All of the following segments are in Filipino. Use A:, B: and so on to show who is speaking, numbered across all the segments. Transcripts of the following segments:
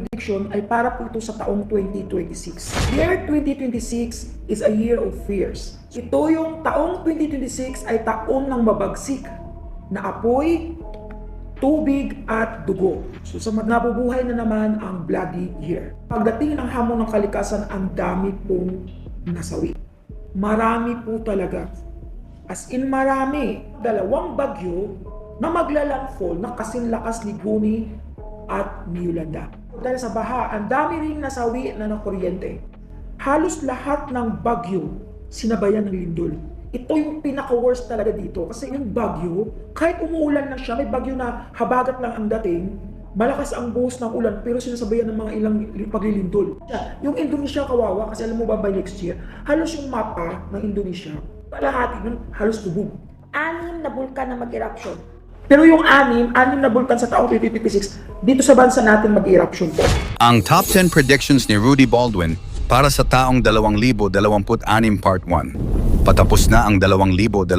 A: prediction ay para po ito sa taong 2026. Year 2026 is a year of fears. Ito yung taong 2026 ay taong ng mabagsik na apoy, tubig at dugo. So sa nabubuhay na naman ang bloody year. Pagdating ng hamon ng kalikasan, ang dami pong nasawi. Marami po talaga. As in marami. Dalawang bagyo na maglalandfall na kasing lakas ni Guni at ni Yolanda. Dahil sa baha, ang dami ring nasawi na ng kuryente. Halos lahat ng bagyo sinabayan ng lindol. Ito yung pinaka-worst talaga dito. Kasi yung bagyo, kahit umuulan na siya, may bagyo na habagat lang ang dating, malakas ang buhos ng ulan pero sinasabayan ng mga ilang paglilindol. Yung Indonesia kawawa, kasi alam mo ba by next year, halos yung mapa ng Indonesia, kalahati nun halos tubog. Anim na bulkan na mag-eruption. Pero yung anim, anim na bulkan sa taong 2056, dito sa bansa natin mag-eruption po.
B: Ang top 10 predictions ni Rudy Baldwin para sa taong 2026 Part 1. Patapos na ang 2025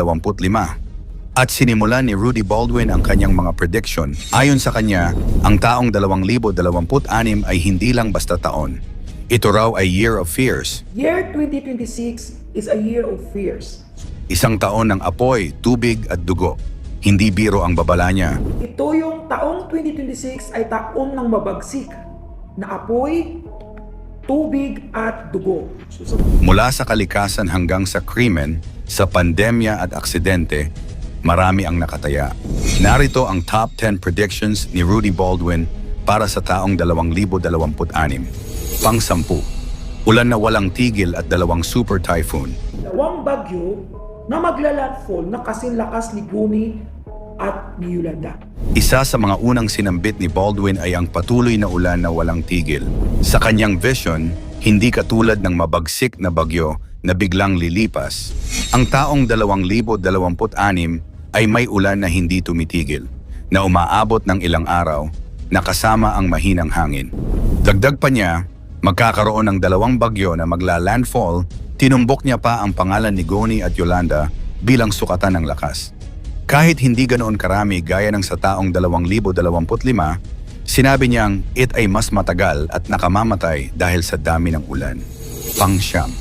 B: at sinimulan ni Rudy Baldwin ang kanyang mga prediction. Ayon sa kanya, ang taong 2026 ay hindi lang basta taon. Ito raw ay year of fears,
A: Year 2026 is a year of fears.
B: isang taon ng apoy, tubig at dugo. Hindi biro ang babala niya.
A: Ito yung taong 2026 ay taon ng mabagsik na apoy, tubig at dugo.
B: Mula sa kalikasan hanggang sa krimen, sa pandemya at aksidente, marami ang nakataya. Narito ang top 10 predictions ni Rudy Baldwin para sa taong 2026. Pang-sampu, ulan na walang tigil at dalawang super typhoon.
A: dalawang bagyo na maglalandfall na kasing lakas ni Guni at ni Yolanda.
B: Isa sa mga unang sinambit ni Baldwin ay ang patuloy na ulan na walang tigil. Sa kanyang vision, hindi katulad ng mabagsik na bagyo na biglang lilipas. Ang taong 2026 ay may ulan na hindi tumitigil, na umaabot ng ilang araw, na kasama ang mahinang hangin. Dagdag pa niya, magkakaroon ng dalawang bagyo na magla-landfall, tinumbok niya pa ang pangalan ni Goni at Yolanda bilang sukatan ng lakas. Kahit hindi ganoon karami gaya ng sa taong 2025, sinabi niyang it ay mas matagal at nakamamatay dahil sa dami ng ulan. Pangsyam,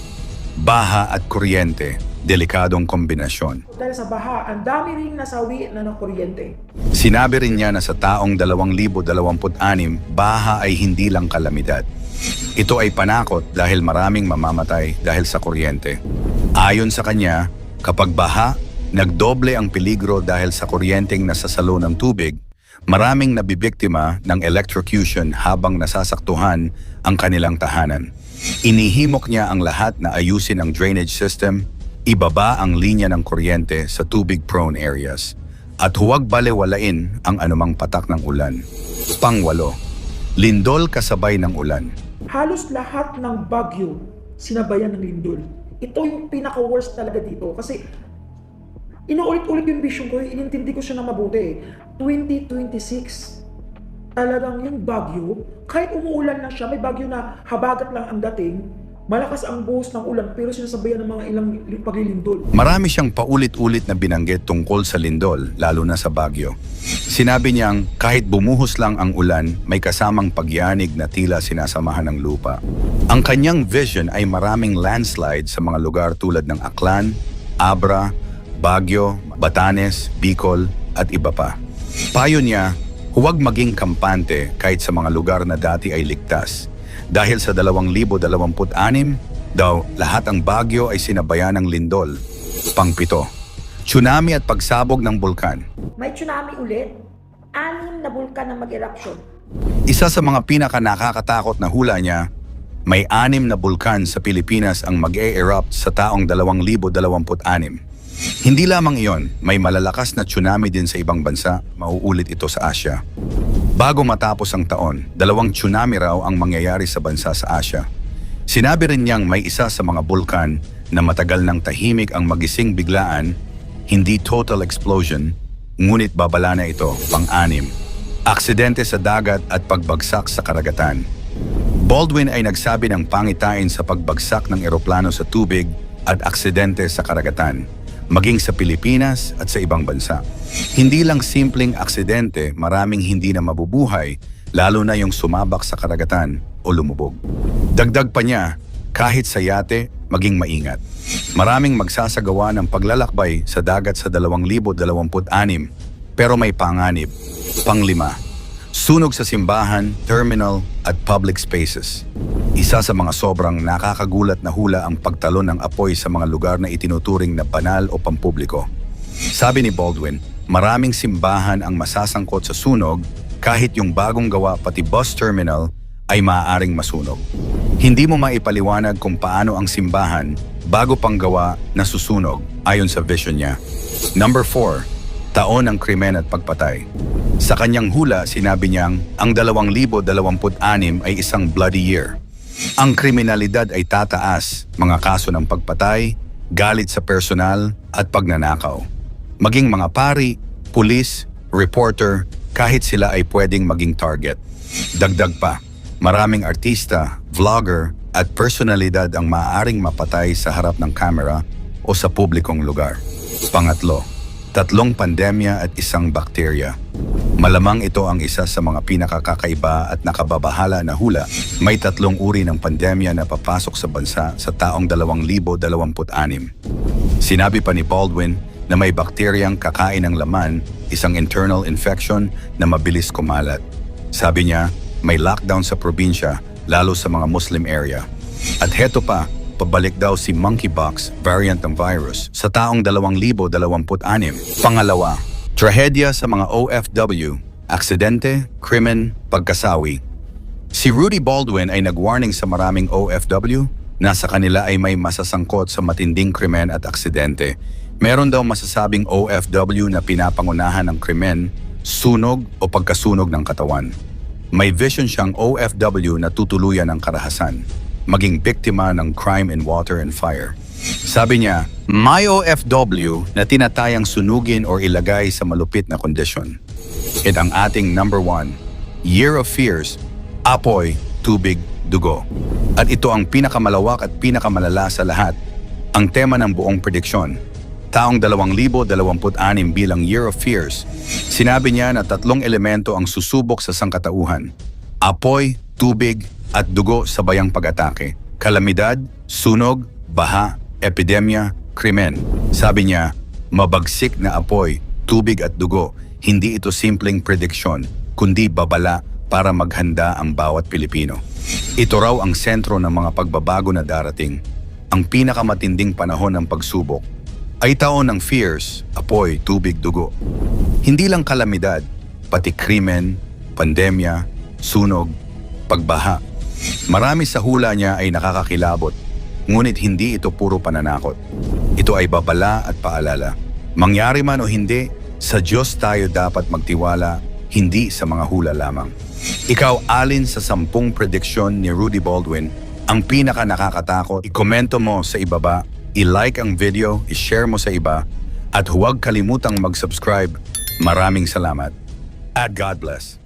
B: baha at kuryente, delikadong kombinasyon.
A: Dahil sa baha, ang dami ring nasawi na ng kuryente.
B: Sinabi rin niya na sa taong 2026, baha ay hindi lang kalamidad. Ito ay panakot dahil maraming mamamatay dahil sa kuryente. Ayon sa kanya, kapag baha, nagdoble ang peligro dahil sa kuryenteng nasasalo ng tubig, maraming nabibiktima ng electrocution habang nasasaktuhan ang kanilang tahanan. Inihimok niya ang lahat na ayusin ang drainage system, ibaba ang linya ng kuryente sa tubig-prone areas, at huwag balewalain ang anumang patak ng ulan. Pangwalo, lindol kasabay ng ulan.
A: Halos lahat ng bagyo sinabayan ng lindol. Ito yung pinaka-worst talaga dito kasi inuulit-ulit yung vision ko, inintindi ko siya na mabuti. 2026, talagang yung bagyo, kahit umuulan na siya, may bagyo na habagat lang ang dating, malakas ang buhos ng ulan pero sinasabayan ng mga ilang paglilindol.
B: Marami siyang paulit-ulit na binanggit tungkol sa lindol, lalo na sa Bagyo. Sinabi niyang kahit bumuhos lang ang ulan, may kasamang pagyanig na tila sinasamahan ng lupa. Ang kanyang vision ay maraming landslide sa mga lugar tulad ng Aklan, Abra, Baguio, Batanes, Bicol at iba pa. Payo niya, huwag maging kampante kahit sa mga lugar na dati ay ligtas. Dahil sa 2026 daw lahat ang Bagyo ay sinabayan ng lindol. Pangpito, tsunami at pagsabog ng bulkan.
A: May tsunami ulit, anim na bulkan na mag-eruption.
B: Isa sa mga pinaka nakakatakot na hula niya, may anim na bulkan sa Pilipinas ang mag-e-erupt sa taong 2026. Hindi lamang iyon, may malalakas na tsunami din sa ibang bansa, mauulit ito sa Asia. Bago matapos ang taon, dalawang tsunami raw ang mangyayari sa bansa sa Asia. Sinabi rin niyang may isa sa mga bulkan na matagal ng tahimik ang magising biglaan, hindi total explosion, ngunit babala na ito, pang-anim. Aksidente sa dagat at pagbagsak sa karagatan. Baldwin ay nagsabi ng pangitain sa pagbagsak ng eroplano sa tubig at aksidente sa karagatan, maging sa Pilipinas at sa ibang bansa. Hindi lang simpleng aksidente, maraming hindi na mabubuhay lalo na yung sumabak sa karagatan o lumubog. Dagdag pa niya, kahit sa yate, maging maingat. Maraming magsasagawa ng paglalakbay sa dagat sa 2026, pero may panganib. Panglima, sunog sa simbahan, terminal at public spaces. Isa sa mga sobrang nakakagulat na hula ang pagtalon ng apoy sa mga lugar na itinuturing na banal o pampubliko. Sabi ni Baldwin, maraming simbahan ang masasangkot sa sunog kahit yung bagong gawa pati bus terminal ay maaaring masunog. Hindi mo maipaliwanag kung paano ang simbahan bago pang gawa na susunog ayon sa vision niya. Number 4. Taon ng krimen at pagpatay. Sa kanyang hula, sinabi niyang ang 2026 ay isang bloody year. Ang kriminalidad ay tataas, mga kaso ng pagpatay, galit sa personal at pagnanakaw. Maging mga pari, pulis, reporter, kahit sila ay pwedeng maging target. Dagdag pa, maraming artista, vlogger at personalidad ang maaaring mapatay sa harap ng kamera o sa publikong lugar. Pangatlo, tatlong pandemya at isang bakterya. Malamang ito ang isa sa mga pinakakakaiba at nakababahala na hula. May tatlong uri ng pandemya na papasok sa bansa sa taong 2026. Sinabi pa ni Baldwin na may bakteryang kakain ng laman, isang internal infection na mabilis kumalat. Sabi niya, may lockdown sa probinsya, lalo sa mga Muslim area. At heto pa, pabalik daw si monkeypox variant ng virus sa taong 2026. Pangalawa, trahedya sa mga OFW, aksidente, krimen, pagkasawi. Si Rudy Baldwin ay nag-warning sa maraming OFW na sa kanila ay may masasangkot sa matinding krimen at aksidente. Meron daw masasabing OFW na pinapangunahan ng krimen, sunog o pagkasunog ng katawan. May vision siyang OFW na tutuluyan ng karahasan, maging biktima ng crime in water and fire. Sabi niya, may OFW na tinatayang sunugin or ilagay sa malupit na kondisyon. At ang ating number one, Year of Fears, apoy, tubig, dugo. At ito ang pinakamalawak at pinakamalala sa lahat, ang tema ng buong prediksyon. Taong 2026 bilang Year of Fears, sinabi niya na tatlong elemento ang susubok sa sangkatauhan. Apoy, tubig, at dugo sa bayang pag-atake. Kalamidad, sunog, baha, epidemya, krimen. Sabi niya, mabagsik na apoy, tubig at dugo, hindi ito simpleng prediksyon, kundi babala para maghanda ang bawat Pilipino. Ito raw ang sentro ng mga pagbabago na darating. Ang pinakamatinding panahon ng pagsubok ay taon ng fears, apoy, tubig, dugo. Hindi lang kalamidad, pati krimen, pandemya, sunog, pagbaha. Marami sa hula niya ay nakakakilabot, ngunit hindi ito puro pananakot. Ito ay babala at paalala. Mangyari man o hindi, sa Diyos tayo dapat magtiwala, hindi sa mga hula lamang. Ikaw alin sa sampung prediksyon ni Rudy Baldwin ang pinaka nakakatakot, ikomento mo sa ibaba, i-like ang video, i-share mo sa iba, at huwag kalimutang mag-subscribe. Maraming salamat. At God bless.